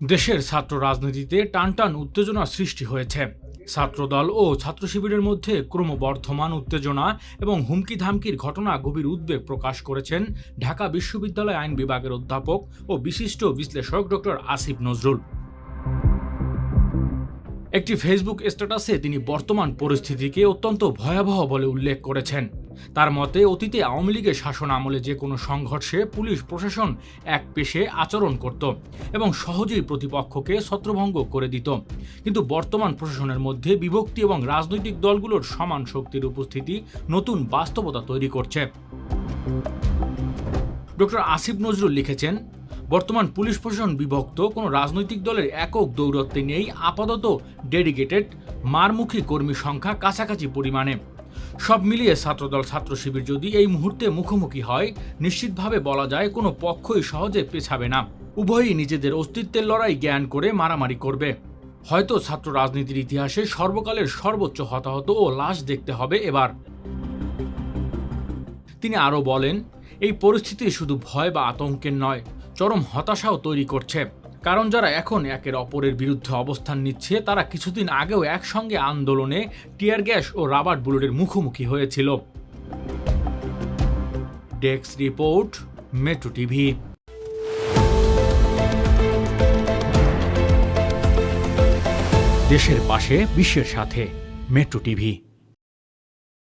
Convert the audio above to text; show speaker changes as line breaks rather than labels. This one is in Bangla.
দেশের ছাত্র রাজনীতিতে টানটান উত্তেজনা সৃষ্টি হয়েছে। ছাত্রদল ও ছাত্র শিবিরের মধ্যে ক্রমবর্ধমান উত্তেজনা এবং হুমকি ধামকির ঘটনা গভীর উদ্বেগ প্রকাশ করেছেন ঢাকা বিশ্ববিদ্যালয় আইন বিভাগের অধ্যাপক ও বিশিষ্ট বিশ্লেষক ডক্টর আসিফ নজরুল। একটি ফেসবুক স্ট্যাটাসে তিনি বর্তমান পরিস্থিতিকে অত্যন্ত ভয়াবহ বলে উল্লেখ করেছেন। তার মতে, অতীতে আওয়ামী লীগের শাসন আমলে যে কোনো সংঘর্ষে পুলিশ, প্রশাসন এক পেশে আচরণ করত এবং সহজেই প্রতিপক্ষকে ছত্রভঙ্গ করে দিত। কিন্তু বর্তমান প্রশাসনের মধ্যে বিভক্তি এবং রাজনৈতিক দলগুলোর সমান শক্তির উপস্থিতি নতুন বাস্তবতা তৈরি করছে। ডক্টর আসিফ নজরুল লিখেছেন বর্তমান পুলিশ প্রশাসন বিভক্ত, কোনো রাজনৈতিক দলের একক দৌরত্বে নেই, আপাতত ডেডিকেটেড, মারমুখী কর্মী সংখ্যা কাছাকাছি পরিমাণে। সব মিলিয়ে ছাত্রদল, ছাত্র শিবির যদি এই মুহূর্তে মুখোমুখি হয়, নিশ্চিতভাবে বলা যায় কোনো পক্ষই সহজে পেছাবে না। উভয়ই নিজেদের অস্তিত্বের লড়াই জ্ঞান করে মারামারি করবে। হয়তো ছাত্র রাজনীতির ইতিহাসে সর্বকালের সর্বোচ্চ হতাহত ও লাশ দেখতে হবে এবার। তিনি আরও বলেন, এই পরিস্থিতি শুধু ভয় বা আতঙ্কের নয় চরম হতাশাও তৈরি করছে। কারণ যারা এখন একের অপরের বিরুদ্ধে অবস্থান নিচ্ছে, তারা কিছুদিন আগেও একসঙ্গে আন্দোলনে টিয়ার গ্যাস ও রাবার বুলেটের মুখোমুখি হয়েছিল। Desk report, metro TV. দেশের পাশে, বিশ্বের সাথে, মেট্রো টিভি।